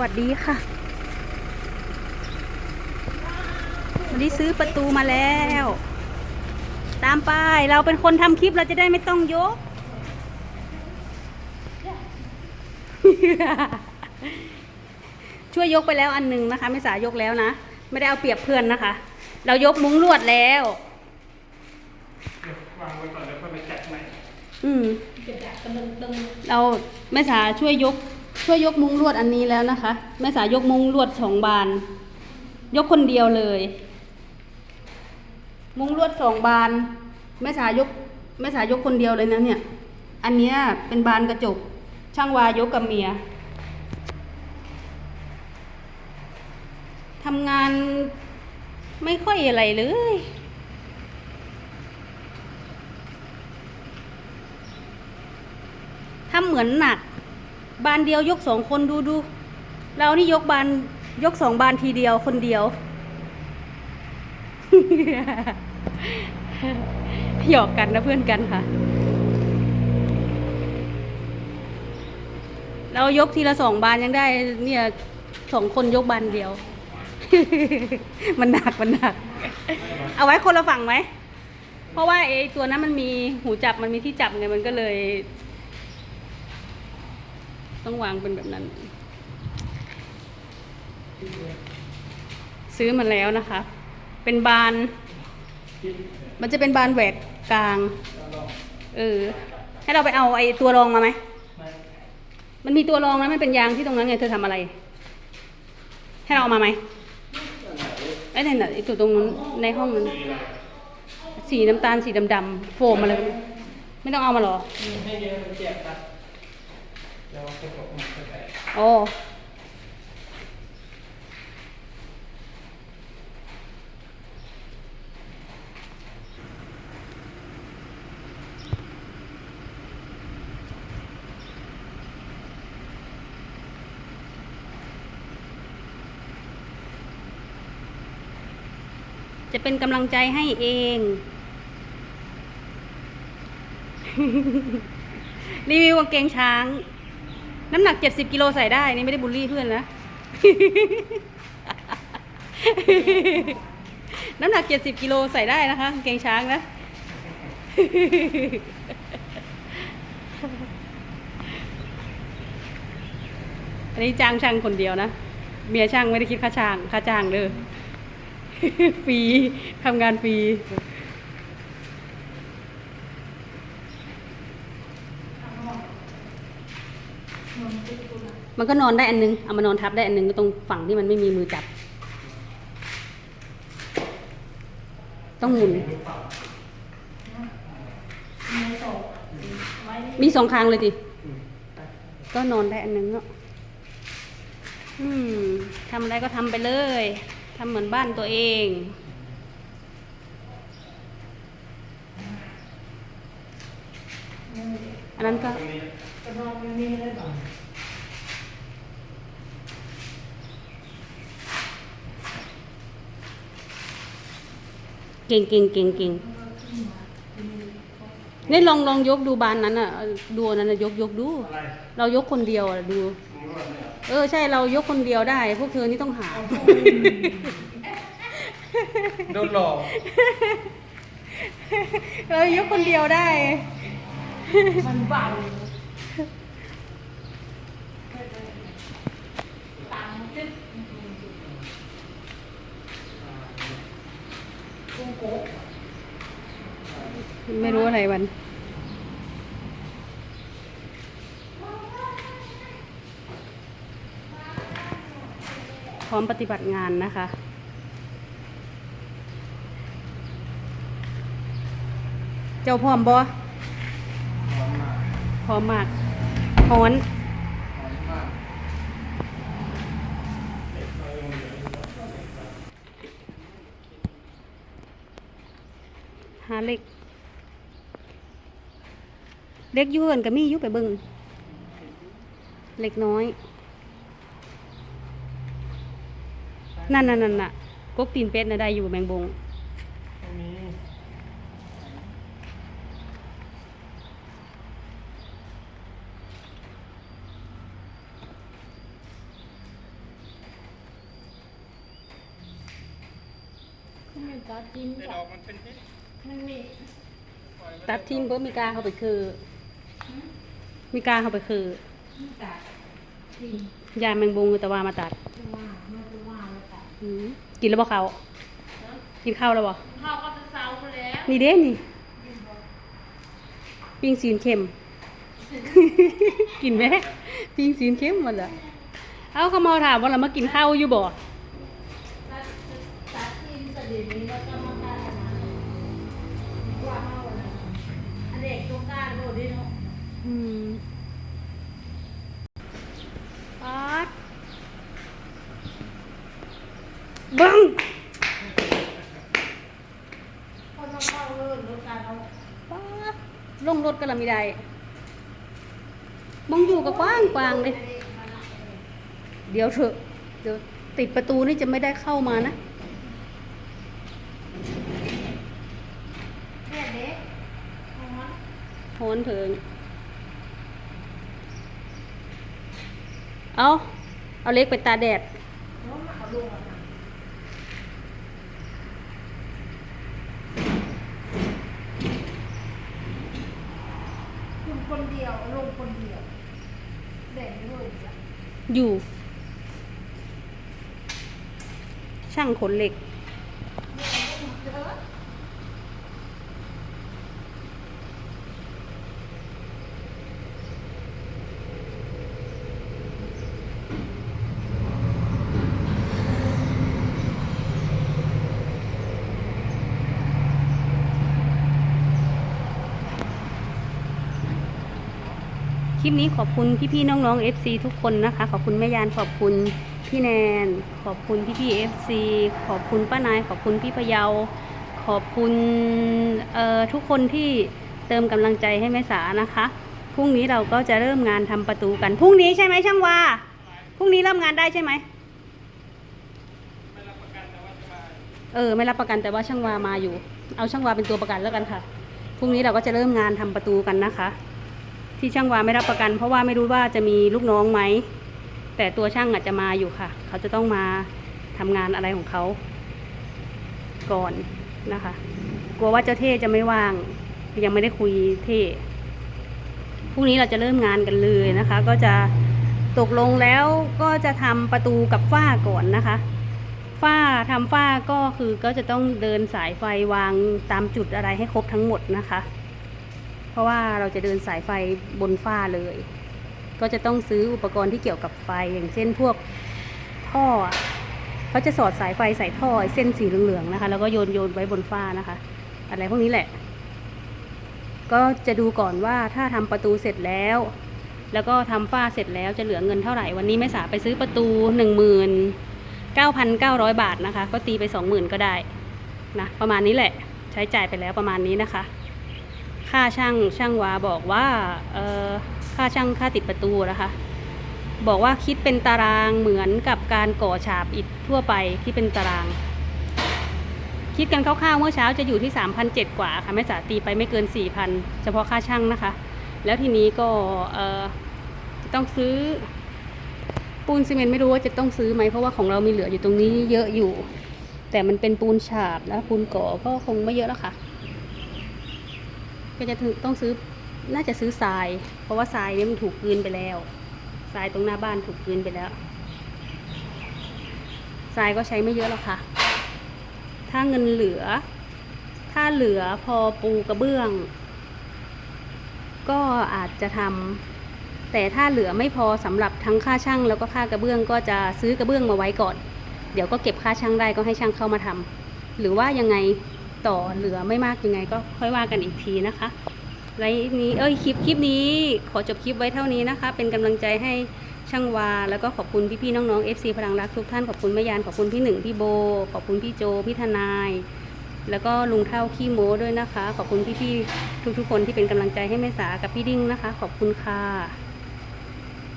วัสดีค่ะ วันนี้ซื้อประตูมาแล้ว ตามไปเราเป็นคนทำคลิปเราจะได้ไม่ต้องยก ช่วยยกไปแล้วอันหนึงนะคะไม่สายยกแล้วนะ ไม่ได้เอาเปรียบเพื่อนนะคะ เรายกมุ้งลวดแล้ววางไว้ก่อนแล้วค่อยไปจัดใหม่อืมเราแม่สาช่วยยก ช่วยยกมุ้งลวดอันนี้แล้วนะคะ แม่สายยกมุ้งลวดสองบาน ยกคนเดียวเลย มุ้งลวดสองบาน แม่สายกแม่สายกคนเดียวเลยนะเนี่ย อันนี้เป็นบานกระจก ช่างวายกกับเมียทำงานไม่ค่อยอะไรเลย ทำเหมือนหนัก บานเดียวยกสองคนดูดู เรานี่ยกบานยกสองบานทีเดียวคนเดียว หยอกกันนะเพื่อนกันค่ะ เรายกทีละสองบานยังได้ เนี่ยสองคนยกบานเดียว มันหนักมันหนัก เอาไว้คนละฝั่งไหม เพราะว่าไอ้ตัวนั้นมันมีหูจับมันมีที่จับไงมันก็เลย ต้องวางเป็นแบบนั้น ซื้อมาแล้วนะคะ เป็นบาน มันจะเป็นบานแหวกกลาง เออ ให้เราไปเอาไอ้ตัวรองมาไหม มันมีตัวรองแล้วมันเป็นยางที่ตรงนั้นไง เธอทำอะไร ให้เราเอามาไหมไอ้เนี่ยน่ะไอ้ตัวตรงนู้นในห้องนั้นสีน้ำตาลสีดำๆโฟมอะไรไม่ต้องเอามาหรอ เรับเดี๋ยวกระจกมันจะแตกโอ้จะเป็นกำลังใจให้เอง รีวิวกางเกงช้าง น้ำหนักเจ็ดสิบกิโลใส่ได้ นี่ไม่ได้บูลลี่เพื่อนนะ น้ำหนักเจ็ดสิบกิโลใส่ได้นะคะกางเกงช้างนะ อันนี้จ้างช่างคนเดียวนะ เมียช่างไม่ได้คิดค่าช่างค่าจ้างเลยฟรีทำงานฟรี มันก็นอนได้อันนึง เอามานอนทับได้อันนึงก็ตรงฝั่งที่มันไม่มีมือจับ ต้องหมุน มีสองข้างเลยดิก็นอนได้อันนึงเนาะอืมทำอะไรก็ทำไปเลยทำเหมือนบ้านตัวเองอันนั้นก็ ตรงนี้ กระนองมันมีอะไรบ้าง เก่งเก่งเก่งเก่งนี่ลองลองยกดูบานนั้นอะ ดูอันนั้นน่ะยกยกดูอะไรเรายกคนเดียวอะดูมุ้งรวดเนี่ยเออใช่เรายกคนเดียวได้ พวกเธอนี่ต้องหา โดนหลอก เรายกคนเดียวได้ มันเบาตังจึ๊กกุ้งโก๊ก ไม่รู้อะไรมัน พร้อมปฏิบัติงานนะคะเจ้าพร้อมบ่หอพร้อมมากฮ้อนหอมมากหาเล็ก เล็กยุ่เอินก็มียุ่ไปเบิ่งเล็กน้อย นั่นนั่นนั่นน่ะกบตีนเป็ดน่ะได้อยู่แมงบงตัดทิ้งตัดทิ้งเบอร์มีกาเขาไปคือ มีกาเข้าไปคือมันตัดทิ้งยาแมงมุมแต่ว่ามาตัดจะว่ามันจะว่าแล้วตัดอืมกินแล้วบ่เขากินข้าวแล้วบ่ข้าวก็จะเซาไปแล้วนี่เด้นี่ปิ้งซีนเค็ม กินไหมปิ้งซีนเค็มหมดเลยเอาเขามาถามว่าเรามากินข้าวอยู่บ่ตัดตัดทิ้งสลิดนี้แล้วก็มาตัดอันนั้นว่าเอาอันนั้นอันเด็กตรงกลางโดดดิเนาะ อืมปัดบังคนต้องเข้าเรื่องแล้วกันเอาปัดลงรถก็ละไม่ได้มองอยู่กับกว้างกวางเลย เดี๋ยวเถอะ เดี๋ยวติดประตูนี่จะไม่ได้เข้ามานะเนี่ยเด็กเอามาโหนเถิง เอาเอาเล็กไปตาแดดเอามาเอาลงมาคุณคนเดียวลงคนเดียวแบ่งด้วยอีกอะอยู่ ช่างขนเหล็ก ลิปนี้ขอบคุณพี่ๆน้องๆ FC ทุกคนนะคะ ขอบคุณแม่ยานขอบคุณพี่แนน ขอบคุณพี่ๆ FC ขอบคุณป้านายขอบคุณพี่พะเยา ขอบคุณทุกคนที่เติมกำลังใจให้แม่สานะคะพรุ่งนี้เราก็จะเริ่มงานทำประตูกันพรุ่งนี้ใช่ไหมช่างว่าพรุ่งนี้เริ่มงานได้ใช่ไหมเออไม่รับประกันแต่ว่าช่างวามาอยู่ เอาช่างวาเป็นตัวประกันแล้วกันค่ะพรุ่งนี้เราก็จะเริ่มงานทำประตูกันนะคะ ที่ช่างวาไม่รับประกัน เพราะว่าไม่รู้ว่าจะมีลูกน้องไหม แต่ตัวช่างอาจจะมาอยู่ค่ะ เขาจะต้องมาทำงานอะไรของเขา ก่อนนะคะ กลัวว่าเจ้าเท่จะไม่ว่าง ยังไม่ได้คุยเท่พรุ่งนี้เราจะเริ่มงานกันเลยนะคะ ก็จะตกลงแล้วก็จะทำประตูกับฝ้าก่อนนะคะฝ้าทำฝ้าก็คือก็จะต้องเดินสายไฟวางตามจุดอะไรให้ครบทั้งหมดนะคะ เพราะว่าเราจะเดินสายไฟบนฝ้าเลย ก็จะต้องซื้ออุปกรณ์ที่เกี่ยวกับไฟอย่างเช่นพวกท่อเขาจะสอดสายไฟใส่ท่อเส้นสีเหลืองๆนะคะ แล้วก็โยนโยนไว้บนฝ้านะคะ อะไรพวกนี้แหละ ก็จะดูก่อนว่าถ้าทำประตูเสร็จแล้ว แล้วก็ทำฝ้าเสร็จแล้วจะเหลือเงินเท่าไหร่ วันนี้แม่สาไปซื้อประตูหนึ่งหมื่น9,900บาทนะคะ ก็ตีไป20,000ก็ได้นะประมาณนี้แหละ ใช้จ่ายไปแล้วประมาณนี้นะคะ ค่าช่างช่างวาบอกว่าเออค่าช่างค่าติดประตูนะคะ บอกว่าคิดเป็นตารางเหมือนกับการก่อฉาบอิฐทั่วไปที่เป็นตาราง คิดกันคร่าวๆเมื่อเช้าจะอยู่ที่3,700กว่าค่ะแม่จ๋าตีไปไม่เกิน 4,000 เฉพาะค่าช่างนะคะ แล้วทีนี้ก็เออจะต้องซื้อปูนซีเมนต์ไม่รู้ว่าจะต้องซื้อไหมเพราะว่าของเรามีเหลืออยู่ตรงนี้เยอะอยู่ แต่มันเป็นปูนฉาบแล้วปูนก่อก็คงไม่เยอะแล้วค่ะ ก็จะต้องซื้อน่าจะซื้อทราย เพราะว่าทรายนี่มันถูกกืนไปแล้วทรายตรงหน้าบ้านถูกกืนไปแล้วทรายก็ใช้ไม่เยอะหรอกค่ะ ถ้าเงินเหลือ ถ้าเหลือพอปูกระเบื้อง ก็อาจจะทำแต่ถ้าเหลือไม่พอสำหรับทั้งค่าช่างแล้วก็ค่ากระเบื้อง ก็จะซื้อกระเบื้องมาไว้ก่อน เดี๋ยวก็เก็บค่าช่างได้ก็ให้ช่างเข้ามาทำหรือว่ายังไง ต่อเหลือไม่มากยังไงก็ค่อยว่ากันอีกทีนะคะไลนี้เอ้ยคลิปคลิปนี้ ขอจบคลิปไว้เท่านี้นะคะ เป็นกำลังใจให้ช่างวา แล้วก็ขอบคุณพี่ๆน้องๆ FC พลังรักทุกท่านขอบคุณแม่ยานขอบคุณพี่หนึ่งพี่โบ ขอบคุณพี่โจพี่ทนาย แล้วก็ลุงเท่าขี้โม้ด้วยนะคะ ขอบคุณพี่ๆทุกๆคนที่เป็นกำลังใจให้แม่สากับพี่ดิ้งนะคะ ขอบคุณค่ะ